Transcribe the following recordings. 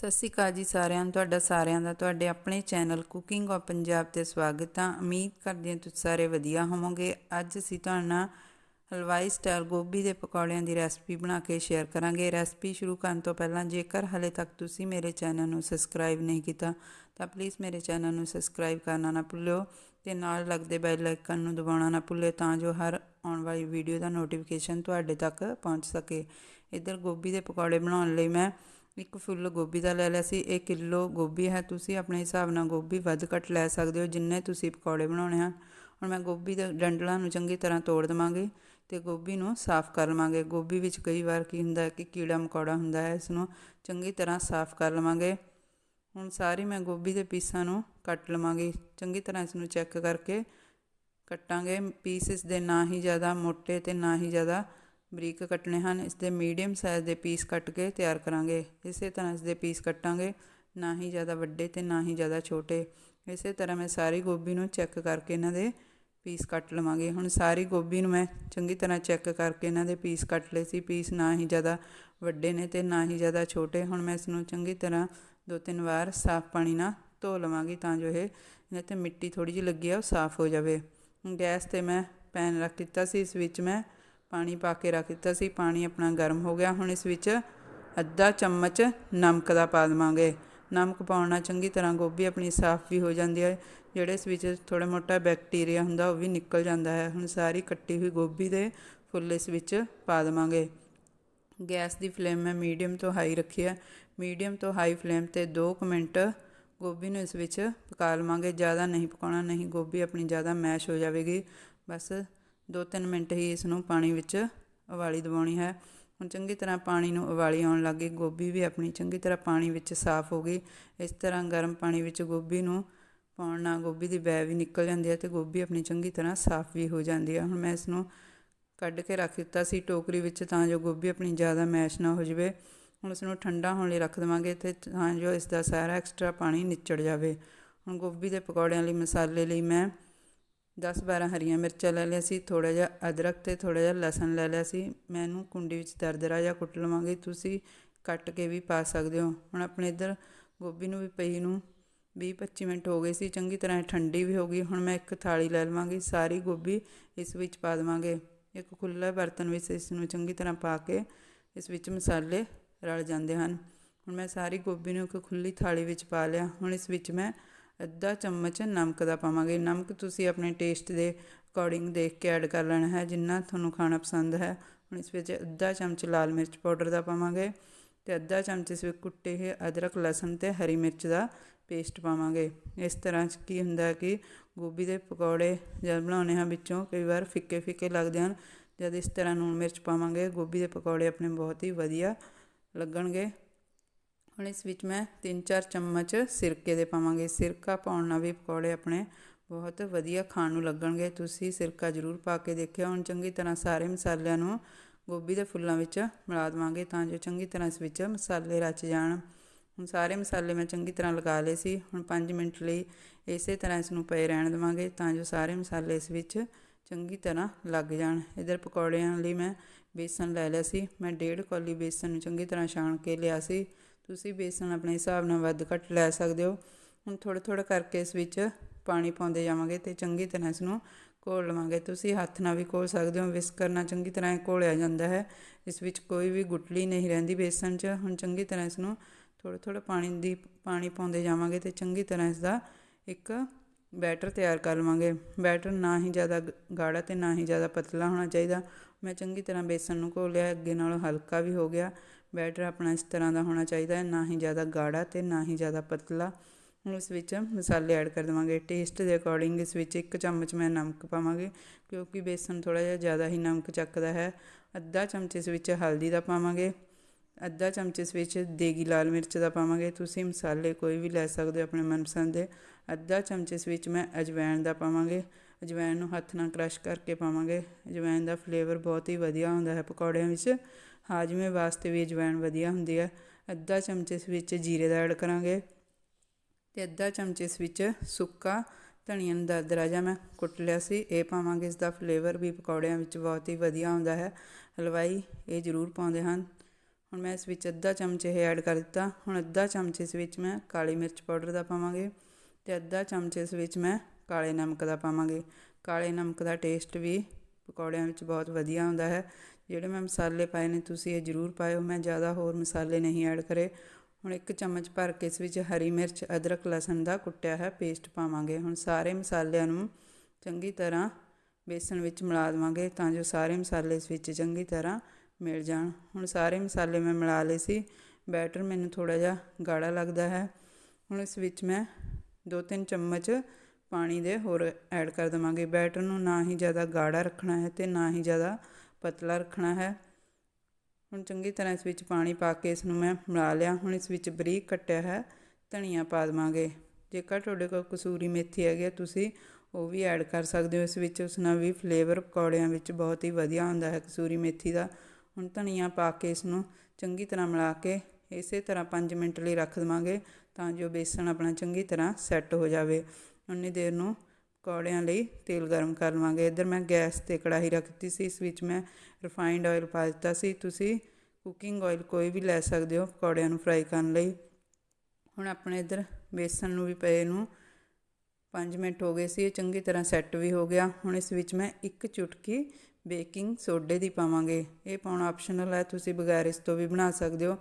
ਸਤਿ ਸ਼੍ਰੀ ਅਕਾਲ ਜੀ ਸਾਰਿਆਂ ਨੂੰ, ਤੁਹਾਡਾ ਸਾਰਿਆਂ ਦਾ, ਤੁਹਾਡੇ ਆਪਣੇ ਚੈਨਲ ਕੁਕਿੰਗ ਆਫ ਪੰਜਾਬ ਤੇ ਸਵਾਗਤ ਹੈ ਉਮੀਦ ਕਰਦੇ ਹਾਂ ਤੁਸੀਂ ਸਾਰੇ ਵਧੀਆ ਹੋਵੋਗੇ। ਅੱਜ ਅਸੀਂ ਤੁਹਾਡੇ ਨਾਲ ਹਲਵਾਈ ਸਟਾਈਲ ਗੋਭੀ ਦੇ ਪਕੌੜਿਆਂ ਦੀ ਰੈਸਪੀ ਬਣਾ ਕੇ ਸ਼ੇਅਰ ਕਰਾਂਗੇ। ਰੈਸਪੀ ਸ਼ੁਰੂ ਕਰਨ ਤੋਂ ਪਹਿਲਾਂ, ਜੇਕਰ ਹਲੇ ਤੱਕ ਤੁਸੀਂ ਮੇਰੇ ਚੈਨਲ ਨੂੰ ਸਬਸਕ੍ਰਾਈਬ ਨਹੀਂ ਕੀਤਾ, ਤਾਂ ਪਲੀਜ਼ ਮੇਰੇ ਚੈਨਲ ਨੂੰ ਸਬਸਕ੍ਰਾਈਬ ਕਰਨਾ ਨਾ ਭੁੱਲਿਓ ਤੇ ਨਾਲ ਲੱਗਦੇ ਬੈਲ ਆਈਕਨ ਨੂੰ ਦਬਾਉਣਾ ਨਾ ਭੁੱਲਿਓ ਤਾਂ ਜੋ ਹਰ ਆਉਣ ਵਾਲੀ ਵੀਡੀਓ ਦਾ ਨੋਟੀਫਿਕੇਸ਼ਨ ਤੁਹਾਡੇ ਤੱਕ ਪਹੁੰਚ ਸਕੇ। ਇੱਧਰ ਗੋਭੀ ਦੇ ਪਕੌੜੇ ਬਣਾਉਣ ਲਈ ਮੈਂ ਇੱਕ ਫੁੱਲ ਗੋਭੀ ਦਾ ਲੈ ਲਿਆ ਸੀ, ਇਹ ਕਿਲੋ ਗੋਭੀ ਹੈ, ਤੁਸੀਂ ਆਪਣੇ ਹਿਸਾਬ ਨਾਲ ਗੋਭੀ ਵੱਧ ਘੱਟ ਲੈ ਸਕਦੇ ਹੋ, ਜਿੰਨੇ ਤੁਸੀਂ ਪਕੌੜੇ ਬਣਾਉਣੇ ਹਨ। ਹੁਣ ਮੈਂ ਗੋਭੀ ਦੇ ਡੰਡਲਾਂ ਨੂੰ ਚੰਗੀ ਤਰ੍ਹਾਂ ਤੋੜ ਦਵਾਂਗੀ ਤੇ ਗੋਭੀ ਨੂੰ ਸਾਫ਼ ਕਰ ਲਵਾਂਗੇ। ਗੋਭੀ ਵਿੱਚ ਕਈ ਵਾਰ ਕੀ ਹੁੰਦਾ ਹੈ ਕਿ ਕੀੜਾ ਮਕੌੜਾ ਹੁੰਦਾ ਹੈ, ਇਸ ਨੂੰ ਚੰਗੀ ਤਰ੍ਹਾਂ ਸਾਫ਼ ਕਰ ਲਵਾਂਗੇ। ਹੁਣ ਸਾਰੀ ਮੈਂ ਗੋਭੀ ਦੇ ਪੀਸਾਂ ਨੂੰ ਕੱਟ ਲਵਾਂਗੀ, ਚੰਗੀ ਤਰ੍ਹਾਂ ਇਸ ਨੂੰ ਚੈੱਕ ਕਰਕੇ ਕੱਟਾਂਗੇ। ਪੀਸਿਸ ਦੇ ਨਾ ਹੀ ਜ਼ਿਆਦਾ, ਮੋਟੇ ਤੇ ਨਾ ਹੀ ਜ਼ਿਆਦਾ ਬਰੀਕ ਕੱਟਣੇ ਹਨ। ਇਸ ਦੇ ਮੀਡੀਅਮ ਸਾਈਜ਼ ਦੇ ਪੀਸ ਕੱਟ ਕੇ ਤਿਆਰ ਕਰਾਂਗੇ। ਇਸੇ ਤਰ੍ਹਾਂ ਇਸ ਦੇ ਪੀਸ ਕੱਟਾਂਗੇ। ਨਾ ਹੀ ਜ਼ਿਆਦਾ ਵੱਡੇ ਤੇ ਨਾ ਹੀ ਜ਼ਿਆਦਾ ਛੋਟੇ। ਇਸੇ ਤਰ੍ਹਾਂ ਮੈਂ ਸਾਰੀ ਗੋਭੀ ਨੂੰ ਚੈੱਕ ਕਰਕੇ ਇਹਨਾਂ ਦੇ ਪੀਸ ਕੱਟ ਲਵਾਂਗੇ। ਹੁਣ ਸਾਰੀ ਗੋਭੀ ਨੂੰ ਮੈਂ ਚੰਗੀ ਤਰ੍ਹਾਂ ਚੈੱਕ ਕਰਕੇ ਇਹਨਾਂ ਦੇ ਪੀਸ ਕੱਟ ਲਏ ਸੀ। ਪੀਸ ਨਾ ਹੀ ਜ਼ਿਆਦਾ ਵੱਡੇ ਨੇ ਤੇ ਨਾ ਹੀ ਜ਼ਿਆਦਾ ਛੋਟੇ। ਹੁਣ ਮੈਂ ਇਸ ਨੂੰ ਚੰਗੀ ਤਰ੍ਹਾਂ ਦੋ ਤਿੰਨ ਵਾਰ ਸਾਫ਼ ਪਾਣੀ ਨਾਲ ਧੋ ਲਵਾਂਗੀ ਤਾਂ ਜੋ ਇਹ ਇਹਨਾਂ ਤੇ ਮਿੱਟੀ ਥੋੜੀ ਜਿਹੀ ਲੱਗੀ ਆ, ਉਹ ਸਾਫ਼ ਹੋ ਜਾਵੇ। ਗੈਸ ਤੇ ਮੈਂ ਪੈਨ ਰੱਖ ਦਿੱਤਾ ਸੀ। ਇਸ ਵਿੱਚ ਮੈਂ ਪਾਣੀ ਪਾ ਕੇ ਰੱਖ ਦਿੱਤਾ ਸੀ, ਪਾਣੀ ਆਪਣਾ ਗਰਮ ਹੋ ਗਿਆ। ਹੁਣ ਇਸ ਵਿੱਚ ਅੱਧਾ ਚਮਚ ਨਮਕ ਦਾ ਪਾ ਦੇਵਾਂਗੇ। ਨਮਕ ਪਾਉਣ ਨਾਲ ਚੰਗੀ ਤਰ੍ਹਾਂ ਗੋਭੀ ਆਪਣੀ ਸਾਫ਼ ਵੀ ਹੋ ਜਾਂਦੀ ਹੈ। ਜਿਹੜੇ ਇਸ ਵਿੱਚ ਥੋੜਾ ਮੋਟਾ ਬੈਕਟੀਰੀਆ ਹੁੰਦਾ, ਉਹ ਵੀ ਨਿਕਲ ਜਾਂਦਾ ਹੈ। ਹੁਣ ਸਾਰੀ ਕੱਟੀ ਹੋਈ ਗੋਭੀ ਦੇ ਫੁੱਲ ਇਸ ਵਿੱਚ ਪਾ ਦੇਵਾਂਗੇ। ਗੈਸ ਦੀ ਫਲੇਮ ਮੈਂ ਮੀਡੀਅਮ ਤੋਂ ਹਾਈ ਰੱਖੀ ਹੈ। ਮੀਡੀਅਮ ਤੋਂ ਹਾਈ ਫਲੇਮ ਤੇ 2 ਮਿੰਟ ਗੋਭੀ ਨੂੰ ਇਸ ਵਿੱਚ ਪਕਾ ਲਵਾਂਗੇ। ਜ਼ਿਆਦਾ ਨਹੀਂ ਪਕਾਉਣਾ, ਨਹੀਂ ਗੋਭੀ ਆਪਣੀ ਜ਼ਿਆਦਾ ਮੈਸ਼ ਹੋ ਜਾਵੇਗੀ। ਬਸ 2-3 ਮਿੰਟ ਹੀ ਇਸ ਨੂੰ ਪਾਣੀ ਵਿੱਚ ਉਬਾਲੀ ਦਿਵਾਉਣੀ ਹੈ। ਹੁਣ ਚੰਗੀ ਤਰ੍ਹਾਂ ਪਾਣੀ ਨੂੰ ਉਬਾਲੀ ਆਉਣ ਲੱਗੀ ਗੋਭੀ ਵੀ ਆਪਣੀ ਚੰਗੀ ਤਰ੍ਹਾਂ ਪਾਣੀ ਵਿੱਚ ਸਾਫ਼ ਹੋ ਗਈ। ਇਸ ਤਰ੍ਹਾਂ ਗਰਮ ਪਾਣੀ ਵਿੱਚ ਗੋਭੀ ਨੂੰ ਪਾਉਣ ਨਾਲ ਗੋਭੀ ਦੀ ਬੈ ਵੀ ਨਿਕਲ ਜਾਂਦੀ ਹੈ ਤੇ ਗੋਭੀ ਆਪਣੀ ਚੰਗੀ ਤਰ੍ਹਾਂ ਸਾਫ਼ ਵੀ ਹੋ ਜਾਂਦੀ ਹੈ। ਹੁਣ ਮੈਂ ਇਸ ਨੂੰ ਕੱਢ ਕੇ ਰੱਖ ਦਿੱਤਾ ਸੀ ਟੋਕਰੀ ਵਿੱਚ ਤਾਂ ਜੋ ਗੋਭੀ ਆਪਣੀ ਜ਼ਿਆਦਾ ਮੈਸ਼ ਨਾ ਹੋ ਜਾਵੇ। ਹੁਣ ਇਸ ਨੂੰ ਠੰਡਾ ਹੋਣ ਲਈ ਰੱਖ ਦੇਵਾਂਗੇ ਤੇ ਤਾਂ ਜੋ ਇਸ ਦਾ ਸਾਰਾ ਐਕਸਟਰਾ ਪਾਣੀ ਨਿਚੜ ਜਾਵੇ। ਹੁਣ ਗੋਭੀ ਦੇ ਪਕੌੜਿਆਂ ਲਈ ਮਸਾਲੇ ਲਈ ਮੈਂ 10-12 ਹਰੀਆਂ ਮਿਰਚਾਂ ਲੈ ਲਿਆ ਸੀ ਥੋੜਾ ਜਿਹਾ ਅਦਰਕ ਤੇ ਥੋੜਾ ਜਿਹਾ ਲਸਣ ਲੈ ਲਿਆ ਸੀ। ਮੈਂ ਇਹਨੂੰ ਕੁੰਡੀ ਵਿੱਚ ਦਰਦਰਾ ਜਿਹਾ ਕੁੱਟ ਲਵਾਂਗੀ, ਤੁਸੀਂ ਕੱਟ ਕੇ ਵੀ ਪਾ ਸਕਦੇ ਹੋ। ਹੁਣ ਆਪਣੇ ਇੱਧਰ ਗੋਭੀ ਨੂੰ ਵੀ ਪਈ ਨੂੰ 20-25 ਮਿੰਟ ਹੋ ਗਏ ਸੀ, ਚੰਗੀ ਤਰ੍ਹਾਂ ਠੰਡੀ ਵੀ ਹੋ ਗਈ। ਹੁਣ ਮੈਂ ਇੱਕ ਥਾਲੀ ਲੈ ਲਵਾਂਗੀ, ਸਾਰੀ ਗੋਭੀ ਇਸ ਵਿੱਚ ਪਾ ਦੇਵਾਂਗੇ। ਇੱਕ ਖੁੱਲ੍ਹਾ ਬਰਤਨ ਵਿੱਚ ਇਸ ਨੂੰ ਚੰਗੀ ਤਰ੍ਹਾਂ ਪਾ ਕੇ ਇਸ ਵਿੱਚ ਮਸਾਲੇ ਰਲ ਜਾਂਦੇ ਹਨ। ਹੁਣ ਮੈਂ ਸਾਰੀ ਗੋਭੀ ਨੂੰ ਇੱਕ ਖੁੱਲੀ ਥਾਲੀ ਵਿੱਚ ਪਾ ਲਿਆ। ਹੁਣ ਇਸ ਵਿੱਚ ਮੈਂ ਅੱਧਾ ਚਮਚ ਨਮਕ ਦਾ ਪਾਵਾਂਗੇ। ਨਮਕ ਤੁਸੀਂ ਆਪਣੇ ਟੇਸਟ ਦੇ ਅਕੋਰਡਿੰਗ ਦੇਖ ਕੇ ਐਡ ਕਰ ਲੈਣਾ ਹੈ, ਜਿੰਨਾ ਤੁਹਾਨੂੰ ਖਾਣਾ ਪਸੰਦ ਹੈ। ਹੁਣ ਇਸ ਵਿੱਚ ਅੱਧਾ ਚਮਚ ਲਾਲ ਮਿਰਚ ਪਾਊਡਰ ਦਾ ਪਾਵਾਂਗੇ ਤੇ ਅੱਧਾ ਚਮਚ ਇਸ ਵਿੱਚ ਕੁੱਟੇ ਹੋਏ ਅਦਰਕ, ਲਸਣ ਤੇ ਹਰੀ ਮਿਰਚ ਦਾ ਪੇਸਟ ਪਾਵਾਂਗੇ। ਇਸ ਤਰ੍ਹਾਂ ਚ ਕੀ ਹੁੰਦਾ ਕਿ ਗੋਭੀ ਦੇ ਪਕੌੜੇ ਜਦ ਬਣਾਉਣੇ ਹਾਂ ਵਿੱਚੋਂ ਕਈ ਵਾਰ ਫਿੱਕੇ ਫਿੱਕੇ ਲੱਗਦੇ ਹਨ। ਜਦ ਇਸ ਤਰ੍ਹਾਂ ਨੂਣ ਮਿਰਚ ਪਾਵਾਂਗੇ, ਗੋਭੀ ਦੇ ਪਕੌੜੇ ਆਪਣੇ ਬਹੁਤ ਹੀ ਵਧੀਆ ਲੱਗਣਗੇ। ਹੁਣ ਇਸ ਵਿੱਚ ਮੈਂ 3-4 ਚਮਚ ਸਿਰਕੇ ਦੇ ਪਾਵਾਂਗੇ। ਸਿਰਕਾ ਪਾਉਣ ਨਾਲ ਵੀ ਪਕੌੜੇ ਆਪਣੇ ਬਹੁਤ ਵਧੀਆ ਖਾਣ ਨੂੰ ਲੱਗਣਗੇ। ਤੁਸੀਂ ਸਿਰਕਾ ਜ਼ਰੂਰ ਪਾ ਕੇ ਦੇਖਿਓ। ਹੁਣ ਚੰਗੀ ਤਰ੍ਹਾਂ ਸਾਰੇ ਮਸਾਲਿਆਂ ਨੂੰ ਗੋਭੀ ਦੇ ਫੁੱਲਾਂ ਵਿੱਚ ਮਿਲਾ ਦਵਾਂਗੇ ਤਾਂ ਜੋ ਚੰਗੀ ਤਰ੍ਹਾਂ ਇਸ ਵਿੱਚ ਮਸਾਲੇ ਰਚ ਜਾਣ। ਹੁਣ ਸਾਰੇ ਮਸਾਲੇ ਮੈਂ ਚੰਗੀ ਤਰ੍ਹਾਂ ਲਗਾ ਲਏ ਸੀ। ਹੁਣ 5 ਮਿੰਟ ਲਈ ਇਸੇ ਤਰ੍ਹਾਂ ਇਸ ਨੂੰ ਪਏ ਰਹਿਣ ਦੇਵਾਂਗੇ ਤਾਂ ਜੋ ਸਾਰੇ ਮਸਾਲੇ ਇਸ ਵਿੱਚ ਚੰਗੀ ਤਰ੍ਹਾਂ ਲੱਗ ਜਾਣ। ਇਧਰ ਪਕੌੜਿਆਂ ਲਈ ਮੈਂ ਬੇਸਨ ਲੈ ਲਿਆ ਸੀ। ਮੈਂ ਡੇਢ ਕੌਲੀ ਬੇਸਨ ਨੂੰ ਚੰਗੀ ਤਰ੍ਹਾਂ ਛਾਣ ਕੇ ਲਿਆ ਸੀ। ਤੁਸੀਂ ਬੇਸਣ ਆਪਣੇ ਹਿਸਾਬ ਨਾਲ ਵੱਧ ਘੱਟ ਲੈ ਸਕਦੇ ਹੋ। ਹੁਣ ਥੋੜਾ ਥੋੜਾ ਕਰਕੇ ਇਸ ਵਿੱਚ ਪਾਣੀ ਪਾਉਂਦੇ ਜਾਵਾਂਗੇ ਤੇ ਚੰਗੀ ਤਰ੍ਹਾਂ ਇਸ ਨੂੰ ਘੋਲ ਲਵਾਂਗੇ। ਤੁਸੀਂ ਹੱਥ ਨਾਲ ਵੀ ਘੋਲ ਸਕਦੇ ਹੋ ਵਿਸਕਰ ਨਾਲ ਚੰਗੀ ਤਰ੍ਹਾਂ ਘੋਲਿਆ ਜਾਂਦਾ ਹੈ। ਇਸ ਵਿੱਚ ਕੋਈ ਵੀ ਗੁਟਲੀ ਨਹੀਂ ਰਹਿੰਦੀ ਬੇਸਣ 'ਚ। ਹੁਣ ਚੰਗੀ ਤਰ੍ਹਾਂ ਇਸ ਨੂੰ ਥੋੜਾ ਥੋੜਾ ਪਾਣੀ ਦੀ ਪਾਣੀ ਪਾਉਂਦੇ ਜਾਵਾਂਗੇ ਤੇ ਚੰਗੀ ਤਰ੍ਹਾਂ ਇਸ ਦਾ ਇੱਕ ਬੈਟਰ ਤਿਆਰ ਕਰ ਲਵਾਂਗੇ। ਬੈਟਰ ਨਾ ਹੀ ਜ਼ਿਆਦਾ ਗਾੜਾ ਤੇ ਨਾ ਹੀ ਜ਼ਿਆਦਾ ਪਤਲਾ ਹੋਣਾ ਚਾਹੀਦਾ। ਮੈਂ ਚੰਗੀ ਤਰ੍ਹਾਂ ਬੇਸਣ ਨੂੰ ਘੋਲਿਆ, ਅੱਗੇ ਨਾਲੋਂ ਹਲਕਾ ਵੀ ਹੋ ਗਿਆ। ਬੈਟਰ ਆਪਣਾ ਇਸ ਤਰ੍ਹਾਂ ਦਾ ਹੋਣਾ ਚਾਹੀਦਾ ਹੈ, ਨਾ ਹੀ ਜ਼ਿਆਦਾ ਗਾੜਾ ਤੇ ਨਾ ਹੀ ਜ਼ਿਆਦਾ ਪਤਲਾ। ਹੁਣ ਇਸ ਵਿੱਚ ਮਸਾਲੇ ਐਡ ਕਰ ਦੇਵਾਂਗੇ। ਟੇਸਟ ਦੇ ਅਕੋਰਡਿੰਗ ਇਸ ਵਿੱਚ ਇੱਕ ਚਮਚ ਮੈਂ ਨਮਕ ਪਾਵਾਂਗੇ, ਕਿਉਂਕਿ ਬੇਸਨ ਥੋੜਾ ਜਿਹਾ ਜ਼ਿਆਦਾ ਹੀ ਨਮਕ ਚੱਕਦਾ ਹੈ। ਅੱਧਾ ਚਮਚ ਇਸ ਵਿੱਚ ਹਲਦੀ ਦਾ ਪਾਵਾਂਗੇ। ਅੱਧਾ ਚਮਚ ਇਸ ਵਿੱਚ ਦੇਗੀ ਲਾਲ ਮਿਰਚ ਦਾ ਪਾਵਾਂਗੇ। ਤੁਸੀਂ ਮਸਾਲੇ ਕੋਈ ਵੀ ਲੈ ਸਕਦੇ ਹੋ ਆਪਣੇ ਮਨਪਸੰਦ ਦੇ। ਅੱਧਾ ਚਮਚ ਇਸ ਵਿੱਚ ਮੈਂ ਅਜਵਾਇਣ ਦਾ ਪਾਵਾਂਗੇ। ਅਜਵਾਇਣ ਨੂੰ ਹੱਥ ਨਾਲ ਕ੍ਰਸ਼ ਕਰਕੇ ਪਾਵਾਂਗੇ। ਅਜਵਾਇਣ ਦਾ ਫਲੇਵਰ ਬਹੁਤ ਹੀ ਵਧੀਆ ਹੁੰਦਾ ਹੈ ਪਕੌੜਿਆਂ ਵਿੱਚ। ਹਾਜਮੇ ਵਾਸਤੇ ਵੀ ਅਜਵਾਇਣ ਵਧੀਆ ਹੁੰਦੀ ਹੈ। ਅੱਧਾ ਚਮਚ ਇਸ ਵਿੱਚ ਜੀਰੇ ਦਾ ਐਡ ਕਰਾਂਗੇ ਤੇ ਅੱਧਾ ਚਮਚ ਇਸ ਵਿੱਚ ਸੁੱਕਾ ਧਨੀਆ ਨੂੰ ਦਰਦਰਾ ਜਿਹਾ ਮੈਂ ਕੁੱਟ ਲਿਆ ਸੀ। ਇਹ ਪਾਵਾਂਗੇ ਇਸ ਦਾ ਫਲੇਵਰ ਵੀ ਪਕੌੜਿਆਂ ਵਿੱਚ ਬਹੁਤ ਹੀ ਵਧੀਆ ਆਉਂਦਾ ਹੈ। ਹਲਵਾਈ ਇਹ ਜ਼ਰੂਰ ਪਾਉਂਦੇ ਹਨ। ਹੁਣ ਮੈਂ ਇਸ ਵਿੱਚ ਅੱਧਾ ਚਮਚ ਇਹ ਐਡ ਕਰ ਦਿੱਤਾ। ਹੁਣ ਅੱਧਾ ਚਮਚ ਇਸ ਵਿੱਚ ਮੈਂ ਕਾਲੀ ਮਿਰਚ ਪਾਊਡਰ ਦਾ ਪਾਵਾਂਗੇ ਤੇ ਅੱਧਾ ਚਮਚ ਇਸ ਵਿੱਚ ਮੈਂ ਕਾਲੇ ਨਮਕ ਦਾ ਪਾਵਾਂਗੇ। ਕਾਲੇ ਨਮਕ ਦਾ ਟੇਸਟ ਵੀ ਪਕੌੜਿਆਂ ਵਿੱਚ ਬਹੁਤ ਵਧੀਆ ਆਉਂਦਾ ਹੈ। ਜਿਹੜੇ ਮੈਂ ਮਸਾਲੇ ਪਾਏ ਨੇ ਤੁਸੀਂ ਇਹ ਜ਼ਰੂਰ ਪਾਇਓ, ਮੈਂ ਜ਼ਿਆਦਾ ਹੋਰ ਮਸਾਲੇ ਨਹੀਂ ਐਡ ਕਰੇ। ਹੁਣ ਇੱਕ ਚਮਚ ਭਰ ਕੇ ਇਸ ਵਿੱਚ ਹਰੀ ਮਿਰਚ, ਅਦਰਕ, ਲਸਣ ਦਾ ਕੁੱਟਿਆ ਹੈ ਪੇਸਟ ਪਾਵਾਂਗੇ। ਹੁਣ ਸਾਰੇ ਮਸਾਲਿਆਂ ਨੂੰ ਚੰਗੀ ਤਰ੍ਹਾਂ ਬੇਸਣ ਵਿੱਚ ਮਿਲਾ ਦੇਵਾਂਗੇ ਤਾਂ ਜੋ ਸਾਰੇ ਮਸਾਲੇ ਇਸ ਵਿੱਚ ਚੰਗੀ ਤਰ੍ਹਾਂ ਮਿਲ ਜਾਣ। ਹੁਣ ਸਾਰੇ ਮਸਾਲੇ ਮੈਂ ਮਿਲਾ ਲਏ ਸੀ। ਬੈਟਰ ਮੈਨੂੰ ਥੋੜਾ ਜਿਹਾ ਗਾੜਾ ਲੱਗਦਾ ਹੈ। ਹੁਣ ਇਸ ਵਿੱਚ ਮੈਂ 2-3 ਚਮਚ ਪਾਣੀ ਦੇ ਹੋਰ ਐਡ ਕਰ ਦਵਾਂਗੇ। ਬੈਟਰ ਨੂੰ ਨਾ ਹੀ ਜ਼ਿਆਦਾ ਗਾੜਾ ਰੱਖਣਾ ਹੈ ਤੇ ਨਾ ਹੀ ਜ਼ਿਆਦਾ ਪਤਲਾ ਰੱਖਣਾ ਹੈ। ਹੁਣ ਚੰਗੀ ਤਰ੍ਹਾਂ ਇਸ ਵਿੱਚ ਪਾਣੀ ਪਾ ਕੇ ਇਸ ਨੂੰ ਮੈਂ ਮਿਲਾ ਲਿਆ। ਹੁਣ ਇਸ ਵਿੱਚ ਬਰੀਕ ਕੱਟਿਆ ਹੈ, ਧਨੀਆ ਪਾ ਦੇਵਾਂਗੇ। ਜੇਕਰ ਤੁਹਾਡੇ ਕੋਲ ਕਸੂਰੀ ਮੇਥੀ ਹੈਗੀ ਹੈ, ਤੁਸੀਂ ਉਹ ਵੀ ਐਡ ਕਰ ਸਕਦੇ ਹੋ। ਇਸ ਵਿੱਚ ਉਸ ਨਾਲ ਵੀ ਫਲੇਵਰ ਪਕੌੜਿਆਂ ਵਿੱਚ ਬਹੁਤ ਹੀ ਵਧੀਆ ਹੁੰਦਾ ਹੈ ਕਸੂਰੀ ਮੇਥੀ ਦਾ। ਹੁਣ ਧਨੀਆ ਪਾ ਕੇ ਇਸ ਨੂੰ ਚੰਗੀ ਤਰ੍ਹਾਂ ਮਿਲਾ ਕੇ ਇਸੇ ਤਰ੍ਹਾਂ 5 ਮਿੰਟ ਲਈ ਰੱਖ ਦੇਵਾਂਗੇ ਤਾਂ ਜੋ ਬੇਸਣ ਆਪਣਾ ਚੰਗੀ ਤਰ੍ਹਾਂ ਸੈੱਟ ਹੋ ਜਾਵੇ। ਉਨੀ ਦੇਰ ਨੂੰ ਪਕੌੜਿਆਂ ਲਈ ਤੇਲ ਗਰਮ ਕਰ ਲਵਾਂਗੇ। ਇੱਧਰ ਮੈਂ ਗੈਸ ਤੇ ਕੜਾਹੀ ਰੱਖ ਦਿੱਤੀ ਸੀ, ਇਸ ਵਿੱਚ ਮੈਂ ਰਿਫਾਈਨਡ ਆਇਲ ਪਾ ਦਿੱਤਾ ਸੀ। ਤੁਸੀਂ ਕੁਕਿੰਗ ਆਇਲ ਕੋਈ ਵੀ ਲੈ ਸਕਦੇ ਹੋ ਪਕੌੜਿਆਂ ਨੂੰ ਫਰਾਈ ਕਰਨ ਲਈ। ਹੁਣ ਆਪਣੇ ਇੱਧਰ ਬੇਸਣ ਨੂੰ ਵੀ ਪਏ ਨੂੰ 5 ਮਿੰਟ ਹੋ ਗਏ ਸੀ, ਇਹ ਚੰਗੀ ਤਰ੍ਹਾਂ ਸੈੱਟ ਵੀ ਹੋ ਗਿਆ। ਹੁਣ ਇਸ ਵਿੱਚ ਮੈਂ ਇੱਕ ਚੁਟਕੀ ਬੇਕਿੰਗ ਸੋਡੇ ਦੀ ਪਾਵਾਂਗੇ। ਇਹ ਪਾਉਣਾ ਆਪਸ਼ਨਲ ਹੈ, ਤੁਸੀਂ ਬਗੈਰ ਇਸ ਤੋਂ ਵੀ ਬਣਾ ਸਕਦੇ ਹੋ।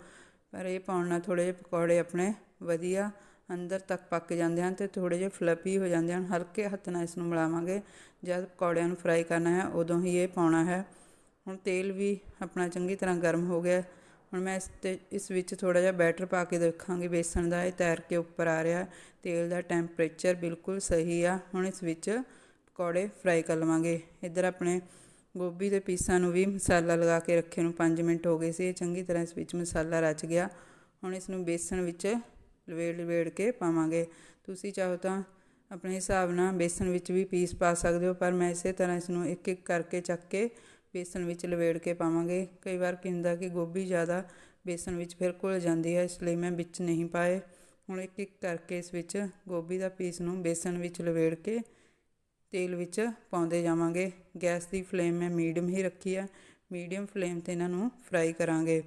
ਪਰ ਇਹ ਪਾਉਣ ਨਾਲ ਥੋੜੇ ਜਿਹੇ ਪਕੌੜੇ ਆਪਣੇ ਵਧੀਆ ਅੰਦਰ ਤੱਕ ਪੱਕ ਜਾਂਦੇ ਹਨ ਤੇ ਥੋੜੇ ਜਿਹੇ ਫਲਫੀ ਹੋ ਜਾਂਦੇ ਹਨ। ਹਲਕੇ ਹੱਥ ਨਾਲ ਇਸ ਨੂੰ ਮਿਲਾਵਾਂਗੇ। ਜਦ ਪਕੌੜਿਆਂ ਨੂੰ ਫਰਾਈ ਕਰਨਾ ਹੈ, ਉਦੋਂ ਹੀ ਇਹ ਪਾਉਣਾ ਹੈ। ਹੁਣ ਤੇਲ ਵੀ ਆਪਣਾ ਚੰਗੀ ਤਰ੍ਹਾਂ ਗਰਮ ਹੋ ਗਿਆ ਹੁਣ ਮੈਂ ਇਸ ਤੇ, ਇਸ ਵਿੱਚ ਥੋੜਾ ਜਿਹਾ ਬੈਟਰ ਪਾ ਕੇ ਦੇਖਾਂਗੀ। ਬੇਸਣ ਦਾ ਇਹ ਤੈਰ ਕੇ ਉੱਪਰ ਆ ਰਿਹਾ ਤੇਲ ਦਾ ਟੈਂਪਰੇਚਰ ਬਿਲਕੁਲ ਸਹੀ ਆ। ਹੁਣ ਇਸ ਵਿੱਚ ਪਕੌੜੇ ਫਰਾਈ ਕਰ ਲਵਾਂਗੇ। ਇੱਧਰ ਆਪਣੇ ਗੋਭੀ ਦੇ ਪੀਸਾਂ ਨੂੰ ਵੀ ਮਸਾਲਾ ਲਗਾ ਕੇ ਰੱਖੇ ਨੂੰ 5 ਮਿੰਟ ਹੋ ਗਏ ਸੀ। ਇਹ ਚੰਗੀ ਤਰ੍ਹਾਂ ਇਸ ਵਿੱਚ ਮਸਾਲਾ ਰਚ ਗਿਆ। ਹੁਣ ਇਸ ਨੂੰ ਬੇਸਣ ਵਿੱਚ ਲਵੇੜ ਲਵੇੜ ਕੇ ਪਾਵਾਂਗੇ। ਤੁਸੀਂ ਚਾਹੋ ਤਾਂ ਆਪਣੇ ਹਿਸਾਬ ਨਾਲ ਬੇਸਣ ਵਿੱਚ ਵੀ ਪੀਸ ਪਾ ਸਕਦੇ ਹੋ, ਪਰ ਮੈਂ ਇਸੇ ਤਰ੍ਹਾਂ ਇਸ ਨੂੰ ਇੱਕ ਇੱਕ ਕਰਕੇ ਚੱਕ ਕੇ ਬੇਸਣ ਵਿੱਚ ਲਵੇੜ ਕੇ ਪਾਵਾਂਗੇ। ਕਈ ਵਾਰ ਕੀ ਹੁੰਦਾ ਕਿ ਗੋਭੀ ਜ਼ਿਆਦਾ ਬੇਸਣ ਵਿੱਚ ਫਿਰ ਘੁਲ ਜਾਂਦੀ ਹੈ, ਇਸ ਲਈ ਮੈਂ ਵਿੱਚ ਨਹੀਂ ਪਾਏ। ਹੁਣ ਇੱਕ ਇੱਕ ਕਰਕੇ ਇਸ ਵਿੱਚ ਗੋਭੀ ਦਾ ਪੀਸ ਨੂੰ ਬੇਸਣ ਵਿੱਚ ਲਵੇੜ ਕੇ ਤੇਲ ਵਿੱਚ ਪਾਉਂਦੇ ਜਾਵਾਂਗੇ। ਗੈਸ ਦੀ ਫਲੇਮ ਮੈਂ ਮੀਡੀਅਮ ਹੀ ਰੱਖੀ ਆ ਮੀਡੀਅਮ ਫਲੇਮ ਤੇ ਇਹਨਾਂ ਨੂੰ ਫਰਾਈ ਕਰਾਂਗੇ।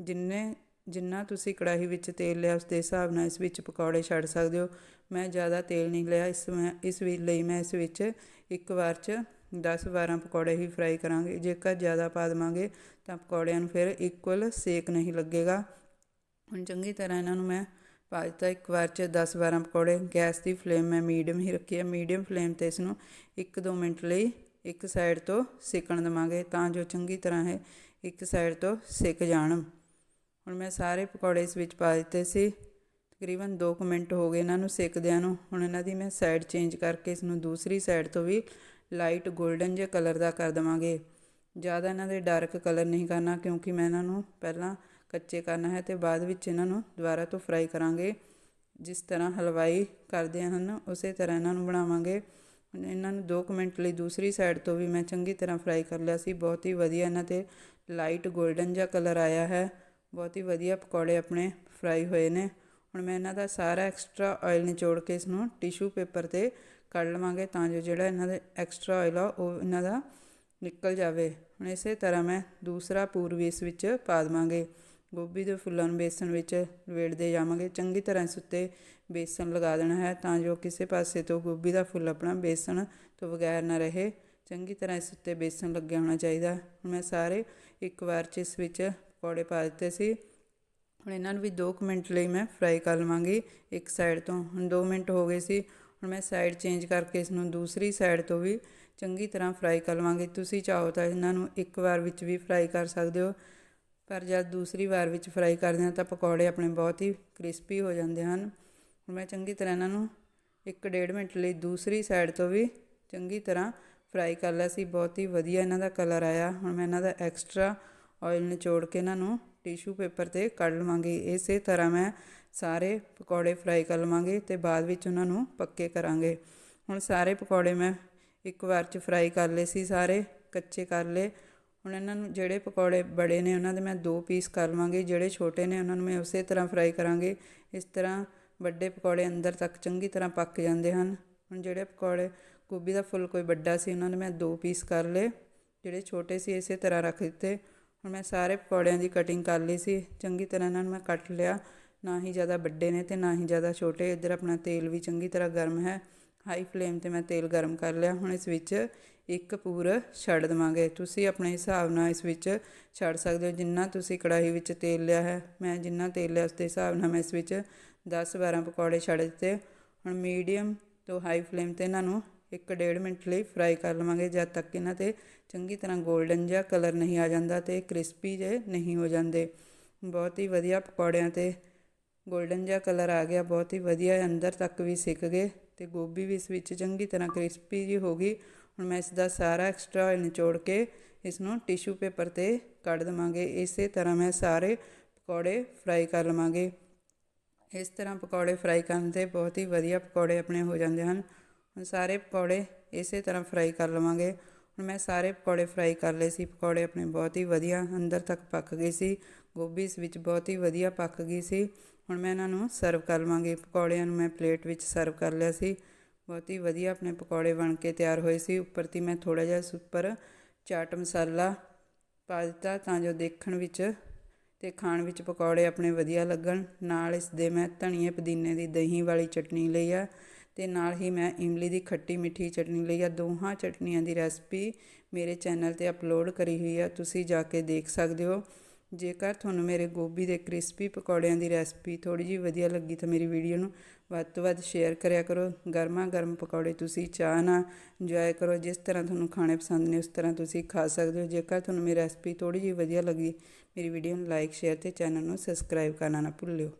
ਜਿੰਨੇ ਜਿੰਨਾ ਤੁਸੀਂ ਕੜਾਹੀ ਵਿੱਚ ਤੇਲ ਲਿਆ ਉਸ ਦੇ ਹਿਸਾਬ ਨਾਲ ਇਸ ਵਿੱਚ ਪਕੌੜੇ ਛੱਡ ਸਕਦੇ ਹੋ। ਮੈਂ ਜ਼ਿਆਦਾ ਤੇਲ ਨਹੀਂ ਲਿਆ। ਇਸ ਮੈਂ, ਇਸ ਵੀ ਲਈ ਮੈਂ ਇਸ ਵਿੱਚ ਇੱਕ ਵਾਰ 'ਚ 10-12 ਪਕੌੜੇ ਹੀ ਫਰਾਈ ਕਰਾਂਗੇ। ਜੇਕਰ ਜ਼ਿਆਦਾ ਪਾ ਦੇਵਾਂਗੇ ਤਾਂ ਪਕੌੜਿਆਂ ਨੂੰ ਫਿਰ ਇਕੁਅਲ ਸੇਕ ਨਹੀਂ ਲੱਗੇਗਾ। ਹੁਣ ਚੰਗੀ ਤਰ੍ਹਾਂ ਇਹਨਾਂ ਨੂੰ ਮੈਂ ਪਾ ਦਿੱਤਾ। ਇੱਕ ਵਾਰ 'ਚ 10-12 ਪਕੌੜੇ। ਗੈਸ ਦੀ ਫਲੇਮ ਮੈਂ ਮੀਡੀਅਮ ਹੀ ਰੱਖੀ ਹੈ। ਮੀਡੀਅਮ ਫਲੇਮ ਤੇ ਇਸ ਨੂੰ 1-2 ਮਿੰਟ ਲਈ ਇੱਕ ਸਾਈਡ ਤੋਂ ਸੇਕਣ ਦੇਵਾਂਗੇ ਤਾਂ ਜੋ ਚੰਗੀ ਤਰ੍ਹਾਂ ਇਹ ਇੱਕ ਸਾਈਡ ਤੋਂ ਸਿੱਕ ਜਾਣ। ਹੁਣ ਮੈਂ ਸਾਰੇ ਪਕੌੜੇ ਇਸ ਵਿੱਚ ਪਾ ਦਿੱਤੇ ਸੀ। ਤਕਰੀਬਨ 2 ਮਿੰਟ ਹੋ ਗਏ ਇਹਨਾਂ ਨੂੰ ਸੇਕਦਿਆਂ ਨੂੰ। ਹੁਣ ਇਹਨਾਂ ਦੀ ਮੈਂ ਸਾਈਡ ਚੇਂਜ ਕਰਕੇ ਇਸ ਨੂੰ ਦੂਸਰੀ ਸਾਈਡ ਤੋਂ ਵੀ ਲਾਈਟ 골ਡਨ ਜੇ ਕਲਰ ਦਾ ਕਰ ਦਵਾਂਗੇ। ਜ਼ਿਆਦਾ ਇਹਨਾਂ ਦੇ ਡਾਰਕ ਕਲਰ ਨਹੀਂ ਕਰਨਾ ਕਿਉਂਕਿ ਮੈਂ ਇਹਨਾਂ ਨੂੰ ਪਹਿਲਾਂ ਕੱਚੇ ਕਰਨਾ ਹੈ ਤੇ ਬਾਅਦ ਵਿੱਚ ਇਹਨਾਂ ਨੂੰ ਦੁਬਾਰਾ ਤੋਂ ਫਰਾਈ ਕਰਾਂਗੇ। ਜਿਸ ਤਰ੍ਹਾਂ ਹਲਵਾਈ ਕਰਦੇ ਹਨ, ਉਸੇ ਤਰ੍ਹਾਂ ਇਹਨਾਂ ਨੂੰ ਬਣਾਵਾਂਗੇ। ਇਹਨਾਂ ਨੂੰ 2 ਮਿੰਟ ਲਈ ਦੂਸਰੀ ਸਾਈਡ ਤੋਂ ਵੀ ਮੈਂ ਚੰਗੀ ਤਰ੍ਹਾਂ ਫਰਾਈ ਕਰ ਲਿਆ ਸੀ। ਬਹੁਤ ਹੀ ਵਧੀਆ ਇਹਨਾਂ ਤੇ ਲਾਈਟ 골ਡਨ ਜਿਹਾ ਕਲਰ ਆਇਆ ਹੈ। ਬਹੁਤ ਹੀ ਵਧੀਆ ਪਕੌੜੇ ਆਪਣੇ ਫਰਾਈ ਹੋਏ ਨੇ। ਹੁਣ ਮੈਂ ਇਹਨਾਂ ਦਾ ਸਾਰਾ ਐਕਸਟਰਾ ਆਇਲ ਨਿਚੋੜ ਕੇ ਇਸ ਨੂੰ ਟਿਸ਼ੂ ਪੇਪਰ ਤੇ ਕੱਢ ਲਵਾਂਗੇ ਤਾਂ ਜੋ ਜਿਹੜਾ ਇਹਨਾਂ ਦੇ ਐਕਸਟਰਾ ਆਇਲ ਆ ਉਹ ਇਹਨਾਂ ਦਾ ਨਿਕਲ ਜਾਵੇ। ਹੁਣ ਇਸੇ ਤਰ੍ਹਾਂ ਮੈਂ ਦੂਸਰਾ ਪੂਰ ਵੀ ਇਸ ਵਿੱਚ ਪਾ ਦਵਾਂਗੇ। ਗੋਭੀ ਦੇ ਫੁੱਲਾਂ ਨੂੰ ਬੇਸਣ ਵਿੱਚ ਲਵੇੜਦੇ ਜਾਵਾਂਗੇ। ਚੰਗੀ ਤਰ੍ਹਾਂ ਇਸ ਉੱਤੇ ਬੇਸਣ ਲਗਾ ਦੇਣਾ ਹੈ ਤਾਂ ਜੋ ਕਿਸੇ ਪਾਸੇ ਤੋਂ ਗੋਭੀ ਦਾ ਫੁੱਲ ਆਪਣਾ ਬੇਸਣ ਤੋਂ ਬਗੈਰ ਨਾ ਰਹੇ। ਚੰਗੀ ਤਰ੍ਹਾਂ ਇਸ ਉੱਤੇ ਬੇਸਣ ਲੱਗਿਆ ਹੋਣਾ ਚਾਹੀਦਾ। ਹੁਣ ਮੈਂ ਸਾਰੇ ਇੱਕ ਵਾਰ ਚ ਇਸ ਵਿੱਚ ਪਕੌੜੇ ਪਾ ਦਿੱਤੇ ਸੀ। ਹੁਣ ਇਹਨਾਂ ਨੂੰ ਵੀ 2 ਮਿੰਟ ਲਈ ਮੈਂ ਫਰਾਈ ਕਰ ਲਵਾਂਗੀ। ਇੱਕ ਸਾਈਡ ਤੋਂ ਹੁਣ 2 ਮਿੰਟ ਹੋ ਗਏ ਸੀ। ਹੁਣ ਮੈਂ ਸਾਈਡ ਚੇਂਜ ਕਰਕੇ ਇਸ ਨੂੰ ਦੂਸਰੀ ਸਾਈਡ ਤੋਂ ਵੀ ਚੰਗੀ ਤਰ੍ਹਾਂ ਫਰਾਈ ਕਰ ਲਵਾਂਗੇ। ਤੁਸੀਂ ਚਾਹੋ ਤਾਂ ਇਹਨਾਂ ਨੂੰ ਇੱਕ ਵਾਰ ਵਿੱਚ ਵੀ ਫਰਾਈ ਕਰ ਸਕਦੇ ਹੋ। ਪਰ ਜਦ ਦੂਸਰੀ ਵਾਰ ਵਿੱਚ ਫਰਾਈ ਕਰਦੇ ਹਾਂ ਤਾਂ ਪਕੌੜੇ ਆਪਣੇ ਬਹੁਤ ਹੀ ਕ੍ਰਿਸਪੀ ਹੋ ਜਾਂਦੇ ਹਨ। ਹੁਣ ਮੈਂ ਚੰਗੀ ਤਰ੍ਹਾਂ ਇਹਨਾਂ ਨੂੰ 1.5 ਮਿੰਟ ਲਈ ਦੂਸਰੀ ਸਾਈਡ ਤੋਂ ਵੀ ਚੰਗੀ ਤਰ੍ਹਾਂ ਫਰਾਈ ਕਰ ਲਿਆ ਸੀ। ਬਹੁਤ ਹੀ ਵਧੀਆ ਇਹਨਾਂ ਦਾ ਕਲਰ ਆਇਆ। ਹੁਣ ਮੈਂ ਇਹਨਾਂ ਦਾ ਐਕਸਟਰਾ ਆਇਲ ਨਿਚੋੜ ਕੇ ਇਹਨਾਂ ਨੂੰ ਟਿਸ਼ੂ ਪੇਪਰ ਤੇ ਕੱਢ ਲਵਾਂਗੇ। ਇਸੇ ਤਰ੍ਹਾਂ ਮੈਂ ਸਾਰੇ ਪਕੌੜੇ ਫਰਾਈ ਕਰ ਲਵਾਂਗੇ ਤੇ ਬਾਅਦ ਵਿੱਚ ਉਹਨਾਂ ਨੂੰ ਪੱਕੇ ਕਰਾਂਗੇ। ਹੁਣ ਸਾਰੇ ਪਕੌੜੇ ਮੈਂ ਇੱਕ ਵਾਰ ਚ ਫਰਾਈ ਕਰ ਲਏ ਸੀ ਸਾਰੇ, ਕੱਚੇ ਕਰ ਲਏ। ਹੁਣ ਇਹਨਾਂ ਨੂੰ ਜਿਹੜੇ ਪਕੌੜੇ ਬੜੇ ਨੇ ਉਹਨਾਂ ਦੇ ਮੈਂ ਦੋ ਪੀਸ ਕਰ ਲਵਾਂਗੀ, ਜਿਹੜੇ ਛੋਟੇ ਨੇ ਉਹਨਾਂ ਨੂੰ ਮੈਂ ਉਸੇ ਤਰ੍ਹਾਂ ਫਰਾਈ ਕਰਾਂਗੀ। ਇਸ ਤਰ੍ਹਾਂ ਵੱਡੇ ਪਕੌੜੇ ਅੰਦਰ ਤੱਕ ਚੰਗੀ ਤਰ੍ਹਾਂ ਪੱਕ ਜਾਂਦੇ ਹਨ। ਹੁਣ ਜਿਹੜੇ ਪਕੌੜੇ, ਗੋਭੀ ਦਾ ਫੁੱਲ ਕੋਈ ਵੱਡਾ ਸੀ ਉਹਨਾਂ ਨੂੰ ਮੈਂ ਦੋ ਪੀਸ ਕਰ ਲਏ, ਜਿਹੜੇ ਛੋਟੇ ਸੀ ਇਸੇ ਤਰ੍ਹਾਂ ਰੱਖ ਦਿੱਤੇ। ਹੁਣ ਮੈਂ ਸਾਰੇ ਪਕੌੜਿਆਂ ਦੀ ਕਟਿੰਗ ਕਰ ਲਈ ਸੀ। ਚੰਗੀ ਤਰ੍ਹਾਂ ਇਹਨਾਂ ਨੂੰ ਮੈਂ ਕੱਟ ਲਿਆ। ਨਾ ਹੀ ਜ਼ਿਆਦਾ ਵੱਡੇ ਨੇ ਤੇ ਨਾ ਹੀ ਜ਼ਿਆਦਾ ਛੋਟੇ। ਇੱਧਰ ਆਪਣਾ ਤੇਲ ਵੀ ਚੰਗੀ ਤਰ੍ਹਾਂ ਗਰਮ ਹੈ। ਹਾਈ ਫਲੇਮ ਤੇ ਮੈਂ ਤੇਲ ਗਰਮ ਕਰ ਲਿਆ। ਹੁਣ ਇਸ ਵਿੱਚ ਇੱਕ ਪੂਰ ਛੱਡ ਦੇਵਾਂਗੇ। ਤੁਸੀਂ ਆਪਣੇ ਹਿਸਾਬ ਨਾਲ ਇਸ ਵਿੱਚ ਛੱਡ ਸਕਦੇ ਹੋ। ਜਿੰਨਾ ਤੁਸੀਂ ਕੜਾਹੀ ਵਿੱਚ ਤੇਲ ਲਿਆ ਹੈ, ਮੈਂ ਜਿੰਨਾ ਤੇਲ ਲਿਆ ਉਸ ਦੇ ਹਿਸਾਬ ਨਾਲ ਮੈਂ ਇਸ ਵਿੱਚ 10-12 ਪਕੌੜੇ ਛੱਡ ਦਿੱਤੇ। ਹੁਣ ਮੀਡੀਅਮ ਤੋਂ ਹਾਈ ਫਲੇਮ ਤੇ ਇਹਨਾਂ ਨੂੰ ਇੱਕ ਡੇਢ ਮਿੰਟ ਲਈ ਫਰਾਈ ਕਰ ਲਵਾਂਗੇ, ਜਦ ਤੱਕ ਇਹਨਾਂ ਤੇ ਚੰਗੀ ਤਰ੍ਹਾਂ 골ਡਨ ਜਿਹਾ ਕਲਰ ਨਹੀਂ ਆ ਜਾਂਦਾ ਤੇ ਕ੍ਰਿਸਪੀ ਜੇ ਨਹੀਂ ਹੋ ਜਾਂਦੇ। ਬਹੁਤ ਹੀ ਵਧੀਆ ਪਕੌੜਿਆਂ ਤੇ 골ਡਨ ਜਿਹਾ ਕਲਰ ਆ ਗਿਆ, ਬਹੁਤ ਹੀ ਵਧੀਆ ਅੰਦਰ ਤੱਕ ਵੀ ਸਿੱਕ ਗਏ ਤੇ ਗੋਭੀ ਵੀ ਇਸ ਵਿੱਚ ਚੰਗੀ ਤਰ੍ਹਾਂ ਕ੍ਰਿਸਪੀ ਜੀ ਹੋ ਗਈ। ਹੁਣ ਮੈਂ ਇਸ ਦਾ ਸਾਰਾ ਐਕਸਟਰਾ ਆਇਲ ਨਿਚੋੜ ਕੇ ਇਸ ਨੂੰ ਟਿਸ਼ੂ ਪੇਪਰ ਤੇ ਕੱਢ ਦਵਾਂਗੇ। ਇਸੇ ਤਰ੍ਹਾਂ ਮੈਂ ਸਾਰੇ ਪਕੌੜੇ ਫਰਾਈ ਕਰ ਲਵਾਂਗੇ। ਇਸ ਤਰ੍ਹਾਂ ਪਕੌੜੇ ਫਰਾਈ ਕਰਨ ਤੇ ਬਹੁਤ ਹੀ ਵਧੀਆ ਪਕੌੜੇ ਆਪਣੇ ਹੋ ਜਾਂਦੇ ਹਨ। ਹੁਣ ਸਾਰੇ ਪਕੌੜੇ ਇਸੇ ਤਰ੍ਹਾਂ ਫਰਾਈ ਕਰ ਲਵਾਂਗੇ। ਹੁਣ ਮੈਂ ਸਾਰੇ ਪਕੌੜੇ ਫਰਾਈ ਕਰ ਲਏ ਸੀ। ਪਕੌੜੇ ਆਪਣੇ ਬਹੁਤ ਹੀ ਵਧੀਆ ਅੰਦਰ ਤੱਕ ਪੱਕ ਗਏ ਸੀ। ਗੋਭੀ ਇਸ ਵਿੱਚ ਬਹੁਤ ਹੀ ਵਧੀਆ ਪੱਕ ਗਈ ਸੀ। ਹੁਣ ਮੈਂ ਇਹਨਾਂ ਨੂੰ ਸਰਵ ਕਰ ਲਵਾਂਗੇ। ਪਕੌੜਿਆਂ ਨੂੰ ਮੈਂ ਪਲੇਟ ਵਿੱਚ ਸਰਵ ਕਰ ਲਿਆ ਸੀ। ਬਹੁਤ ਹੀ ਵਧੀਆ ਆਪਣੇ ਪਕੌੜੇ ਬਣ ਕੇ ਤਿਆਰ ਹੋਏ ਸੀ। ਉੱਪਰ ਤੀ ਮੈਂ ਥੋੜਾ ਜਿਹਾ ਇਸ ਉੱਪਰ ਚਾਟ ਮਸਾਲਾ ਪਾ ਦਿੱਤਾ ਤਾਂ ਜੋ ਦੇਖਣ ਵਿੱਚ ਤੇ ਖਾਣ ਵਿੱਚ ਪਕੌੜੇ ਆਪਣੇ ਵਧੀਆ ਲੱਗਣ। ਨਾਲ ਇਸ ਦੇ ਮੈਂ ਧਨੀਏ ਪੁਦੀਨੇ ਦੀ ਦਹੀਂ ਵਾਲੀ ਚਟਨੀ ਲਈ ਆ। ਤੇ ਨਾਲ ਹੀ ਮੈਂ ਇਮਲੀ ਦੀ ਖੱਟੀ ਮਿੱਠੀ ਚਟਨੀ ਲਈ ਆ। ਦੋਹਾਂ ਚਟਨੀਆਂ ਦੀ ਰੈਸਪੀ ਮੇਰੇ ਚੈਨਲ ਤੇ ਅਪਲੋਡ ਕਰੀ ਹੋਈ ਆ। ਤੁਸੀਂ ਜਾ ਕੇ ਦੇਖ ਸਕਦੇ ਹੋ। ਜੇਕਰ ਤੁਹਾਨੂੰ ਮੇਰੇ ਗੋਭੀ ਦੇ ਕ੍ਰਿਸਪੀ ਪਕੌੜਿਆਂ ਦੀ ਰੈਸਪੀ ਥੋੜੀ ਜਿਹੀ ਵਧੀਆ ਲੱਗੀ ਤਾਂ ਮੇਰੀ ਵੀਡੀਓ ਨੂੰ ਵੱਧ ਤੋਂ ਵੱਧ ਸ਼ੇਅਰ ਕਰਿਆ ਕਰੋ। ਗਰਮਾ ਗਰਮ ਪਕੌੜੇ ਤੁਸੀਂ ਚਾਹ ਨਾਲ ਇੰਜੋਏ ਕਰੋ। ਜਿਸ ਤਰ੍ਹਾਂ ਤੁਹਾਨੂੰ ਖਾਣੇ ਪਸੰਦ ਨੇ ਉਸ ਤਰ੍ਹਾਂ ਤੁਸੀਂ ਖਾ ਸਕਦੇ ਹੋ। ਜੇਕਰ ਤੁਹਾਨੂੰ ਮੇਰੀ ਰੈਸਪੀ ਥੋੜੀ ਜਿਹੀ ਵਧੀਆ ਲੱਗੀ, ਮੇਰੀ ਵੀਡੀਓ ਨੂੰ ਲਾਈਕ ਸ਼ੇਅਰ ਤੇ ਚੈਨਲ ਨੂੰ ਸਬਸਕ੍ਰਾਈਬ ਕਰਨਾ ਨਾ ਭੁੱਲਿਓ।